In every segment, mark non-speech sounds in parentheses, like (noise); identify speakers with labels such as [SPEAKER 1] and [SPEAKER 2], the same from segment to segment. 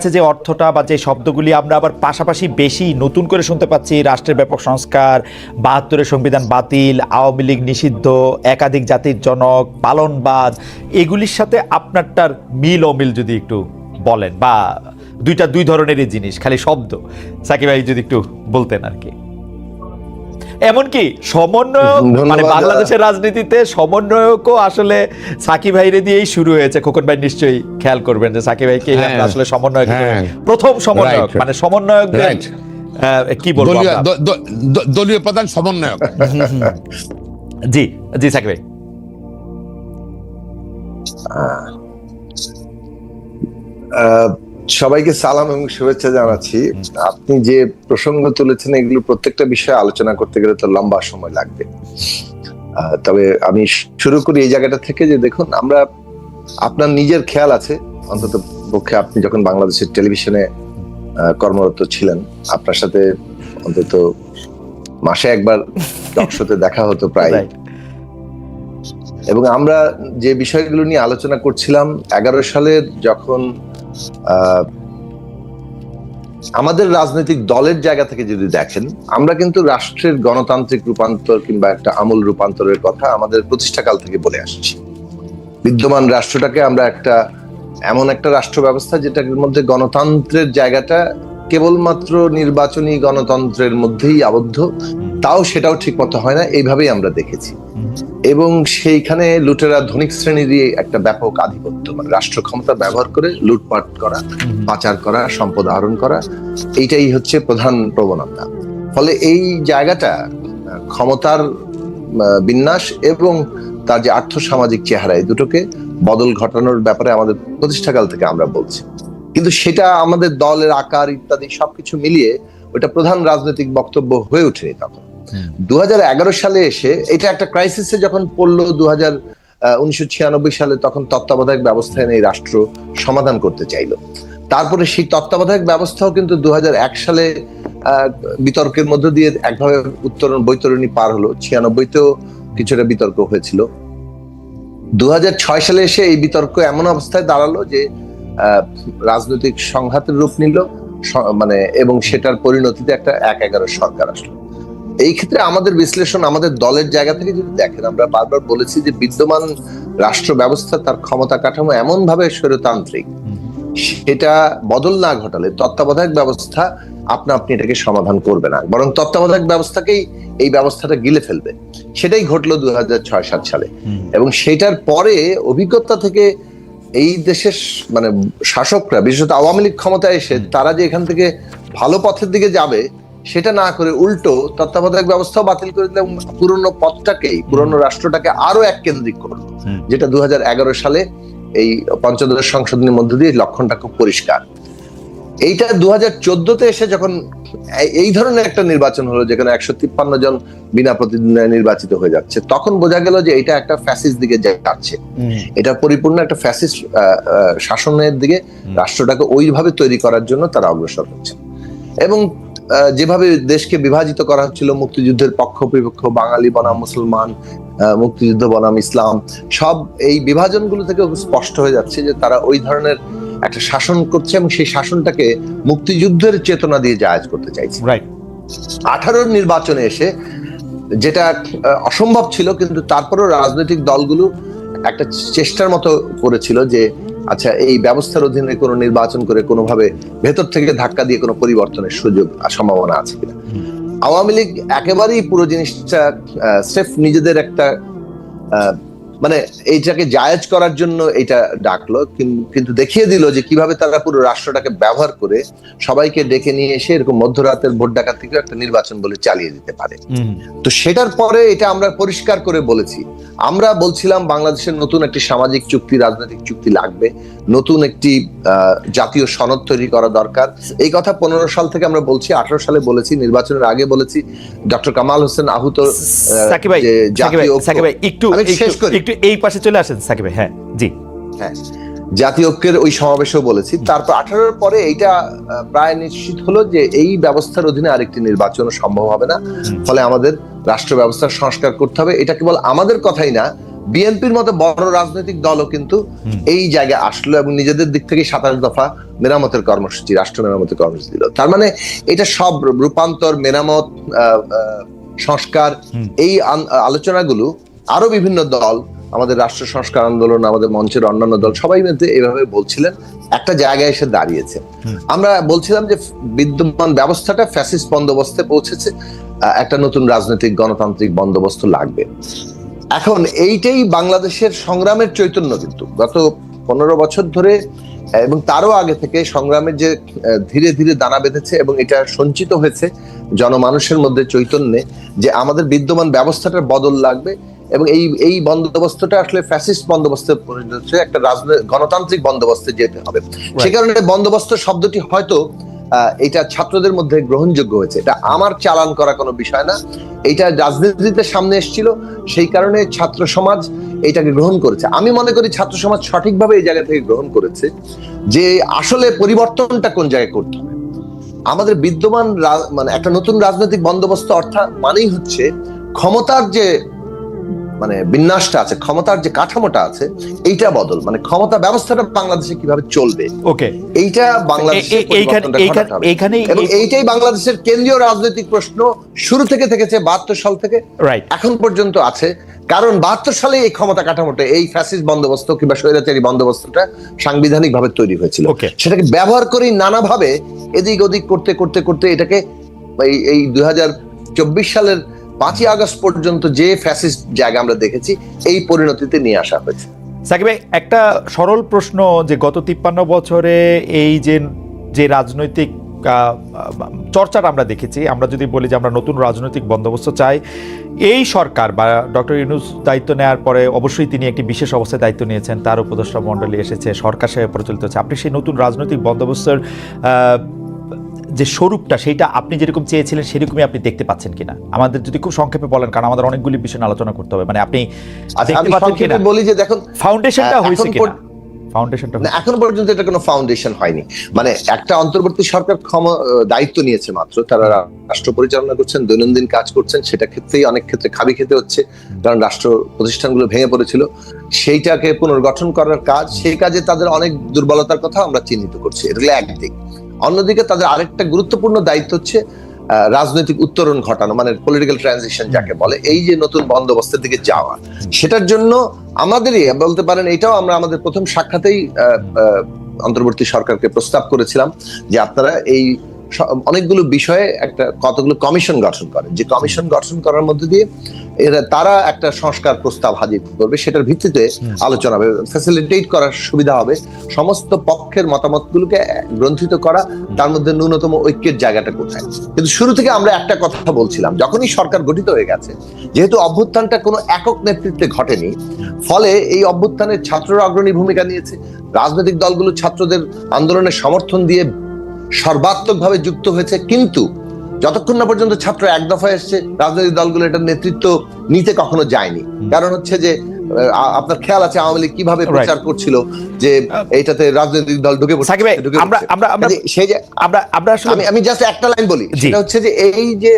[SPEAKER 1] আছে যে অর্থটা বা যে শব্দগুলি আমরা আবার পাশাপাশি বেশি নতুন করে শুনতে পাচ্ছি, রাষ্ট্রের ব্যাপক সংস্কার, বাহাত্তরের সংবিধান বাতিল, আওয়ামী লীগ নিষিদ্ধ, একাধিক জাতির জনক, পালনবাদ, এগুলির সাথে আপনারটার মিল অমিল যদি একটু বলেন বা দুইটা দুই ধরনেরই জিনিস, খালি শব্দ। সাকিব ভাই যদি একটু বলতেন আর কি। এমনকি সমন্বয়ক (laughs) মানে বাংলাদেশের রাজনীতিতে সমন্বয়কও আসলে সাকিব ভাইরে দিয়েই শুরু হয়েছে খোকন ভাই নিশ্চয়ই খেয়াল করবেন যে সাকিব ভাইকে
[SPEAKER 2] হ্যাঁ।
[SPEAKER 1] আসলে সমন্বয়ক
[SPEAKER 2] হ্যাঁ।
[SPEAKER 1] প্রথম সমন্বয়ক মানে সমন্বয়ক. কি বলব
[SPEAKER 2] দলীয় প্রধান সমন্বয়ক (laughs)
[SPEAKER 1] জি জি সাকিব ভাই
[SPEAKER 3] আহ, সবাইকে সালাম এবং শুভেচ্ছা জানাচ্ছি। আপনি যে প্রসঙ্গ তুলেছেন এগুলো প্রত্যেকটা বিষয়ে আলোচনা করতে গেলে তো লম্বা সময় লাগবে। তবে আমি শুরু করি এই জায়গাটা থেকে যে দেখুন আমরা আপনার নিজের খেয়াল আছে। অন্তত পক্ষে আপনি যখন বাংলাদেশের টেলিভিশনে কর্মরত ছিলেন আপনার সাথে অন্তত মাসে একবার টকশোতে দেখা হতো প্রায়। এবং আমরা যে বিষয়গুলো নিয়ে আলোচনা করছিলাম এগারো সালের যখন আমাদের রাজনৈতিক দলের জায়গা থেকে যদি দেখেন, আমরা কিন্তু রাষ্ট্রের গণতান্ত্রিক রূপান্তর কিংবা একটা আমূল রূপান্তরের কথা আমাদের প্রতিষ্ঠাকাল থেকে বলে আসছি। বিদ্যমান রাষ্ট্রটাকে আমরা একটা, এমন একটা রাষ্ট্র ব্যবস্থা যেটার মধ্যে গণতন্ত্রের জায়গাটা কেবলমাত্র নির্বাচনী গণতন্ত্রের মধ্যেই আবদ্ধ তাও সেটাও ঠিক মতো হয় না এইভাবেই আমরা দেখেছি। এবং সেইখানে লুটেরা ধনিক শ্রেণীরই একটা ব্যাপক আধিপত্য মানে রাষ্ট্র ক্ষমতা ব্যবহার করে লুটপাট করা পাচার করা সম্পদ আহরণ করা এইটাই হচ্ছে প্রধান প্রবণতা। ফলে এই জায়গাটা ক্ষমতার বিন্যাস এবং তার যে আর্থসামাজিক চেহারা এই দুটোকে বদল ঘটানোর ব্যাপারে আমাদের প্রতিষ্ঠাকাল থেকে আমরা বলছি। কিন্তু সেটা আমাদের দলের আকার ইত্যাদি সবকিছু মিলিয়ে ওটা প্রধান রাজনৈতিক বক্তব্য হয়ে ওঠেনি তখন। দু সালে এসে এটা একটা ক্রাইসিসে যখন পড়ল দু হাজার উনিশশো সালে তখন তত্ত্বাবধায়ক ব্যবস্থা এনে এই রাষ্ট্র সমাধান করতে চাইলো। তারপরে সেই তত্ত্বাবধায়ক ব্যবস্থাও কিন্তু দু হাজার এক সালে আহ, বিতর্কের মধ্য দিয়ে একভাবে উত্তরণ বৈতরণী পার হলো। ছিয়ানব্বইতেও কিছুটা বিতর্ক হয়েছিল। দু হাজার ছয় সালে এসে এই বিতর্ক এমন অবস্থায় দাঁড়াল যে রাজনৈতিক সংঘাতের রূপ নিল মানে এবং সেটার পরিণতিতে একটা এক এগারো সরকার আসলো। এই ক্ষেত্রে আমাদের বিশ্লেষণ আমাদের দলের জায়গা থেকে যদি দেখেন আমরা বারবার বলেছি যে বিদ্যমান রাষ্ট্র ব্যবস্থা তার ক্ষমতা কাঠামো এমন ভাবে স্বৈরতান্ত্রিক সেটা বদল না ঘটালে তত্ত্বাবধায়ক ব্যবস্থা আপনা আপনি এটাকে সমাধান করবে না। বরং তত্ত্বাবধায়ক ব্যবস্থাকেই এই ব্যবস্থাটা গিলে ফেলবে। সেটাই ঘটলো দু সাত সালে। এবং সেটার পরে অভিজ্ঞতা থেকে এই দেশের মানে শাসকরা বিশেষত আওয়ামী লীগ ক্ষমতায় এসে তারা যে এখান থেকে ভালো পথের দিকে যাবে সেটা না করে উল্টো তত্ত্বাবধায়ক ব্যবস্থাও বাতিল করে দিলে পুরনো পথটাকেই পুরনো রাষ্ট্রটাকে আরও এক কেন্দ্রিক করল। যেটা দু হাজার এগারো সালে এই পঞ্চদশ সংশোধনের মধ্য দিয়ে লক্ষণটা খুব পরিষ্কার। এইটা দু হাজার চোদ্দতে এসে যখন এই- ধরনের একটা নির্বাচন হলো যেখানে একশো তিপ্পান্ন জন বিনা প্রতিদ্বন্দ্বিতায় নির্বাচিত হয়ে যাচ্ছে তখন বোঝা গেল যে এটা একটা ফ্যাসিস দিকে যাচ্ছে। এটা পরিপূর্ণ একটা ফ্যাসিস্ট শাসনের দিকে রাষ্ট্রটাকে ওইভাবে তৈরি করার জন্য তারা অগ্রসর হচ্ছে। এবং যেভাবে দেশকে বিভাজিত করা হচ্ছিল মুক্তিযুদ্ধের পক্ষ বিপক্ষ বাঙালি বনাম মুসলমান মুক্তিযুদ্ধ বনাম ইসলাম সব এই বিভাজনগুলো থেকে স্পষ্ট হয়ে যাচ্ছে যে তারা ওই ধরনের একটা শাসন করছে এবং সেই শাসনটাকে মুক্তিযুদ্ধের চেতনা দিয়ে জায়াজ করতে চাইছে।
[SPEAKER 1] রাইট
[SPEAKER 3] আঠারোর নির্বাচনে এসে যেটা অসম্ভব ছিল কিন্তু তারপরেও রাজনৈতিক দলগুলো একটা চেষ্টার মতো করেছিল যে আচ্ছা এই ব্যবস্থার অধীনে কোনো নির্বাচন করে কোনোভাবে ভেতর থেকে ধাক্কা দিয়ে কোনো পরিবর্তনের সুযোগ আর সম্ভাবনা আছে কিনা। আওয়ামী লীগ একেবারেই পুরো জিনিসটা সেফ নিজেদের একটা মানে এইটাকে জায়েজ করার জন্য এটা ডাকলো কিন্তু দেখিয়ে দিল যে কীভাবে তারা পুরো রাষ্ট্রটাকে ব্যবহার করে সবাইকে ডেকে নিয়ে এসে এরকম মধ্যরাতের ভোট ডাকাত থেকে একটা নির্বাচন বলে চালিয়ে দিতে পারে। তো সেটার পরে এটা আমরা পরিষ্কার করে বলেছি। আমরা বলছিলাম বাংলাদেশের নতুন একটি সামাজিক চুক্তি রাজনৈতিক চুক্তি লাগবে নতুন একটি আহ, জাতীয় সনদ তৈরি করা দরকার। এই কথা পনেরো সাল থেকে আমরা বলছি আঠারো সালে বলেছি নির্বাচনের আগে বলেছি। ডক্টর কামাল হোসেন আহুত জাতীয়
[SPEAKER 1] একটু-
[SPEAKER 3] শেষ করি।
[SPEAKER 1] একটু এই পাশে চলে আসেন সাকিব হ্যাঁ জি।
[SPEAKER 3] হ্যাঁ জাতীয় ঐক্যের ওই সমাবেশেও বলেছি। তারপর আঠারোর পরে এইটা প্রায় নিশ্চিত হলো যে এই ব্যবস্থার অধীনে আরেকটি নির্বাচন সম্ভব হবে না। ফলে আমাদের রাষ্ট্র ব্যবস্থার সংস্কার করতে হবে। এটা কেবল আমাদের কথাই না বিএনপির মতো বড় রাজনৈতিক দলও কিন্তু এই জায়গায় আসলো এবং নিজেদের দিক থেকে সাতাশ দফা মেরামতের কর্মসূচি রাষ্ট্র মেরামতের কর্মসূচি দিল। তার মানে এটা সব রূপান্তর মেরামত সংস্কার এই আলোচনাগুলো আরও বিভিন্ন দল আমাদের রাষ্ট্র সংস্কার আন্দোলন আমাদের মঞ্চের অন্যান্য দল সবাই মধ্যে এইভাবে বলছিলেন। একটা জায়গায় এসে দাঁড়িয়েছে। আমরা বলছিলাম যে বিদ্যমান ব্যবস্থাটা ফ্যাসিস্ট বন্দোবস্তে পৌঁছেছে। একটা নতুন রাজনৈতিক গণতান্ত্রিক বন্দোবস্ত লাগবে। এখন এইটাই বাংলাদেশের সংগ্রামের চৈতন্য কিন্তু। গত পনেরো বছর ধরে এবং তারও আগে থেকে সংগ্রামের যে ধীরে ধীরে দানা বেঁধেছে এবং এটা সঞ্চিত হয়েছে জনমানুষের মধ্যে চৈতন্যে যে আমাদের বিদ্যমান ব্যবস্থাটার বদল লাগবে। এবং এই এই বন্দোবস্তটা আসলে ফ্যাসিস্ট বন্দোবস্তে পরিণত হচ্ছে একটা রাজনৈতিক গণতান্ত্রিক বন্দোবস্তে যেতে হবে। সে কারণে বন্দোবস্ত শব্দটি হয়তো এটা ছাত্রদের মধ্যে গ্রহণযোগ্য হয়েছে। এটা আমার চালান করা কোনো বিষয় না। এটা রাজনীতিতে সামনে এসেছিল সেই কারণে ছাত্র সমাজ এটাকে গ্রহণ করেছে। আমি মনে করি ছাত্র সমাজ সঠিকভাবে এই জায়গা থেকে গ্রহণ করেছে যে আসলে পরিবর্তনটা কোন জায়গায় করতে হবে। আমাদের বিদ্যমান মানে একটা নতুন রাজনৈতিক বন্দোবস্ত অর্থাৎ মানেই হচ্ছে ক্ষমতার যে মানে বিন্যাসটা আছে ক্ষমতার যে কাঠামোটা আছে এইটা বদল মানে ক্ষমতা ব্যবস্থাটা বাংলাদেশে কীভাবে চলবে?
[SPEAKER 1] ওকে।
[SPEAKER 3] এইটা বাংলাদেশে
[SPEAKER 1] এইখানে-
[SPEAKER 3] এবং এইটাই বাংলাদেশের কেন্দ্রীয় রাজনৈতিক প্রশ্ন শুরু থেকে থেকেছে বাহাত্তর সাল থেকে এখন পর্যন্ত আছে। কারণ বাহাত্তর সালে এই ক্ষমতা কাঠামোটা এই ফ্যাসিস বন্দোবস্ত কিংবা স্বৈরাচারী বন্দোবস্তটা সাংবিধানিক ভাবে তৈরি হয়েছিল। সেটাকে ব্যবহার করেই নানাভাবে এদিক ওদিক করতে করতে করতে এটাকে এই এই দুই হাজার চব্বিশ সালের পাঁচই আগস্ট পর্যন্ত যে ফ্যাসিস্ট জায়গা আমরা দেখেছি, এই পরিণতিতে নিয়ে আসা হয়েছে।
[SPEAKER 1] সাকিব একটা সরল প্রশ্ন যে গত তিপ্পান্ন বছরে এই যে যে রাজনৈতিক চর্চাটা আমরা দেখেছি, আমরা যদি বলি যে আমরা নতুন রাজনৈতিক বন্দোবস্ত চাই, এই সরকার বা ডক্টর ইউনুস দায়িত্ব নেওয়ার পরে অবশ্যই তিনি একটি বিশেষ অবস্থায় দায়িত্ব নিয়েছেন, তার উপদেষ্টা মণ্ডলী এসেছে, সরকার সাহেব প্রচলিত হচ্ছে আপনি সেই নতুন রাজনৈতিক বন্দোবস্তের যে স্বরূপটা সেইটা আপনি যেরকম চেয়েছিলেন সেরকমই আপনি দেখতে পাচ্ছেন কিনা? আমাদের যদি খুব সংক্ষেপে বলেন কারণ আমাদের অনেকগুলি বিষয় আলোচনা করতে হবে। মানে আপনি
[SPEAKER 3] আচ্ছা
[SPEAKER 1] দেখতে পাচ্ছেন কিনা?
[SPEAKER 3] বলি যে দেখুন
[SPEAKER 1] ফাউন্ডেশনটা হয়েছে কিনা? ফাউন্ডেশনটা
[SPEAKER 3] এখন পর্যন্ত এটা কোনো ফাউন্ডেশন হয়নি। মানে একটা অন্তর্বর্তী সরকার ক্ষম- দায়িত্ব নিয়েছে মাত্র। তারা রাষ্ট্র পরিচালনা করছেন দৈনন্দিন কাজ করছেন সেটা ক্ষেত্রেই অনেক ক্ষেত্রে খাবি খেতে হচ্ছে কারণ রাষ্ট্র প্রতিষ্ঠানগুলো ভেঙে পড়েছিল। সেইটাকে পুনর্গঠন করার কাজ সেই কাজে তাদের অনেক দুর্বলতার কথা আমরা চিহ্নিত করছি। এটা একদিক। অন্যদিকে তাদের আরেকটা গুরুত্বপূর্ণ দায়িত্ব হচ্ছে রাজনৈতিক উত্তরণ ঘটানো মানে পলিটিক্যাল ট্রানজিশন যাকে বলে এই যে নতুন বন্দোবস্তের দিকে যাওয়া। সেটার জন্য আমাদেরই বলতে পারেন এটাও আমরা আমাদের প্রথম সাক্ষাতেই অন্তর্বর্তী সরকারকে প্রস্তাব করেছিলাম যে আপনারা এই অনেকগুলো বিষয়ে একটা কতগুলো কমিশন গঠন করেন যে কমিশন গঠন করার মধ্যে দিয়ে এরা তারা একটা সংস্কার প্রস্তাব হাজির করবে সেটার ভিত্তিতে আলোচনা হবে ফ্যাসিলিটেট করার সুবিধা হবে। সমস্ত পক্ষের মতামতগুলোকে গ্রন্থিত করা তার মধ্যে ন্যূনতম ঐক্যের জায়গাটা কোথায়? কিন্তু শুরু থেকে আমরা একটা কথা বলছিলাম যখনই সরকার গঠিত হয়ে গেছে যেহেতু অভ্যুত্থানটা কোনো একক নেতৃত্বে ঘটেনি ফলে এই অভ্যুত্থানের ছাত্ররা অগ্রণী ভূমিকা নিয়েছে। রাজনৈতিক দলগুলো ছাত্রদের আন্দোলনের সমর্থন দিয়ে সর্বাত্মকভাবে যুক্ত হয়েছে কিন্তু যতক্ষণ না পর্যন্ত ছাত্র এক দফায় এসছে রাজনৈতিক দলগুলো এটার নেতৃত্ব নিতে কখনো যায়নি কারণ হচ্ছে যে আপনার খেয়াল আছে আওয়ামী লীগ কীভাবে প্রচার করছিল যে এইটাতে রাজনৈতিক দল ঢুকে পড়ছে
[SPEAKER 1] আমরা-। আমরা- আমরা-
[SPEAKER 3] সেই যে
[SPEAKER 1] আমরা আমরা আসলে
[SPEAKER 3] আমি জাস্ট একটা লাইন বলি। সেটা হচ্ছে যে এই যে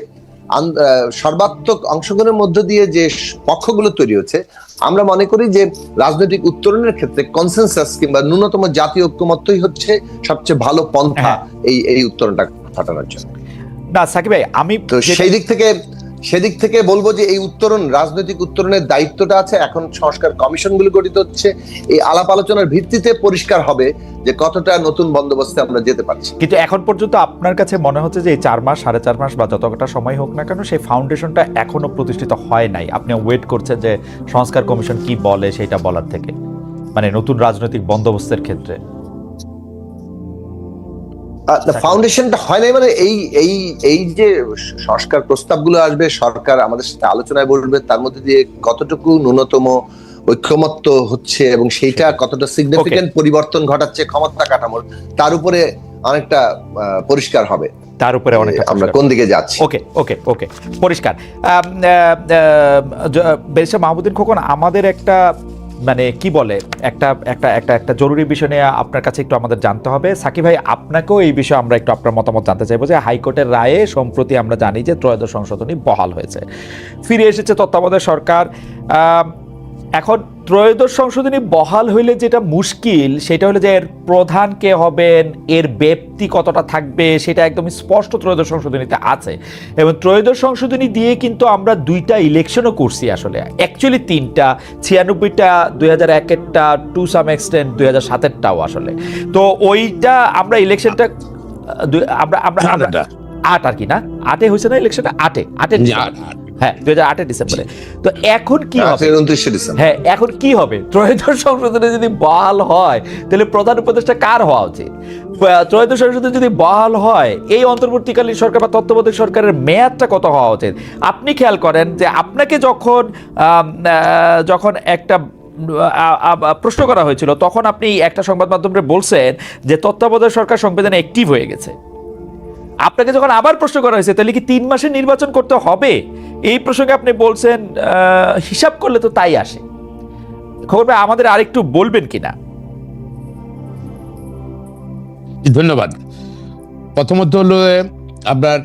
[SPEAKER 3] সর্বাত্মক অংশগ্রহণের মধ্য দিয়ে যে পক্ষগুলো তৈরি হচ্ছে আমরা মনে করি যে রাজনৈতিক উত্তরণের ক্ষেত্রে কনসেনসাস কিংবা ন্যূনতম জাতীয় ঐক্যমত্যই হচ্ছে সবচেয়ে ভালো পন্থা
[SPEAKER 1] হ্যাঁ।
[SPEAKER 3] এই এই উত্তরণটা ঘটানোর জন্য
[SPEAKER 1] না সাকিব ভাই আমি
[SPEAKER 3] তো সেই দিক থেকে সেদিক থেকে বলব যে এই উত্তরণ, রাজনৈতিক উত্তরণের দায়িত্বটা আছে। এখন সংস্কার কমিশনগুলো গঠিত হচ্ছে। এই আলাপ আলোচনার ভিত্তিতে পরিষ্কার হবে যে কতটা নতুন বন্দোবস্তে আমরা যেতে পারছি।
[SPEAKER 1] কিন্তু এখন পর্যন্ত আপনার কাছে মনে হচ্ছে যে এই চার মাস, সাড়ে চার মাস বা যতটা সময় হোক না কেন, সেই ফাউন্ডেশনটা এখনও প্রতিষ্ঠিত হয় নাই। আপনি ওয়েট করছেন যে সংস্কার কমিশন কি বলে সেটা বলার থেকে। মানে নতুন রাজনৈতিক বন্দোবস্তের ক্ষেত্রে।
[SPEAKER 3] ফাউন্ডেশনটা হয় নাই মানে এই এই এই যে সংস্কার প্রস্তাবগুলো আসবে সরকার আমাদের সাথে আলোচনায় বলবে তার মধ্যে দিয়ে কতটুকু ন্যূনতম ঐক্যমত্য হচ্ছে এবং সেইটা কতটা সিগনিফিকেন্ট পরিবর্তন ঘটাচ্ছে ক্ষমতা কাঠামোর তার উপরে অনেকটা পরিষ্কার হবে।
[SPEAKER 1] তার উপরে অনেকটা
[SPEAKER 3] আমরা কোন দিকে যাচ্ছি?
[SPEAKER 1] ওকে ওকে ওকে পরিষ্কার। ব্যারিস্টার মাহমুদ্দিন খোকন আমাদের একটা মানে কি বলে, একটা একটা একটা একটা জরুরি বিষয় নিয়ে আপনার কাছে একটু আমাদের জানতে হবে। সাকিব ভাই, আপনাকেও এই বিষয়ে আমরা একটু আপনার মতামত জানতে চাইব যে হাইকোর্টের রায়ে সম্প্রতি আমরা জানি যে ত্রয়োদশ সংশোধনী বহাল হয়েছে। ফিরে এসেছে তত্ত্বাবধায়ক সরকার। এখন ত্রয়োদশ সংশোধনী বহাল হইলে যেটা মুশকিল সেটা হলো যে এর প্রধান কে হবেন এর ব্যক্তি কতটা থাকবে সেটা একদম স্পষ্ট ত্রয়োদশ সংশোধনীতে আছে। এবং ত্রয়োদশ সংশোধনী দিয়ে কিন্তু আমরা দুইটা ইলেকশনও করছি আসলে। অ্যাকচুয়ালি তিনটা ছিয়ানব্বইটা দুই হাজার একেরটা টু সাম এক্সটেন্ট দুই হাজার সাতেরটাও আসলে। তো ওইটা আমরা ইলেকশনটা আমরা আমরা আট আর কি না? আটে হয়েছে না ইলেকশনটা আটে। আটে
[SPEAKER 2] আট, আট।
[SPEAKER 1] হ্যাঁ দুই হাজার আটের ডিসেম্বরে। তো এখন কি হবে?
[SPEAKER 3] উনত্রিশে ডিসেম্বর।
[SPEAKER 1] হ্যাঁ এখন কি হবে? ত্রয়োদশ সংশোধনে যদি বহাল হয় তাহলে প্রধান উপদেষ্টা কার হওয়া উচিত? ত্রয়োদশ সংশোধনে যদি বহাল হয় এই অন্তর্বর্তীকালীন সরকার বা তত্ত্বাবধায়ক সরকারের মেয়াদটা কত হওয়া উচিত? আপনি খেয়াল করেন যে আপনাকে যখন যখন একটা প্রশ্ন করা হয়েছিল তখন আপনি একটা সংবাদ মাধ্যমে বলছেন যে তত্ত্বাবধায়ক সরকার সংবিধানে অ্যাক্টিভ হয়ে গেছে। আপনাকে যখন আবার প্রশ্ন করা হয়েছে, তাহলে কি তিন মাসে নির্বাচন করতে হবে? এই প্রসঙ্গে আপনি বলছেন হিসাব করলে তো তাই আসে। খবর ভাই আমাদের আরেকটু বলবেন কিনা
[SPEAKER 2] ধন্যবাদ। প্রথমত হলো, আপনার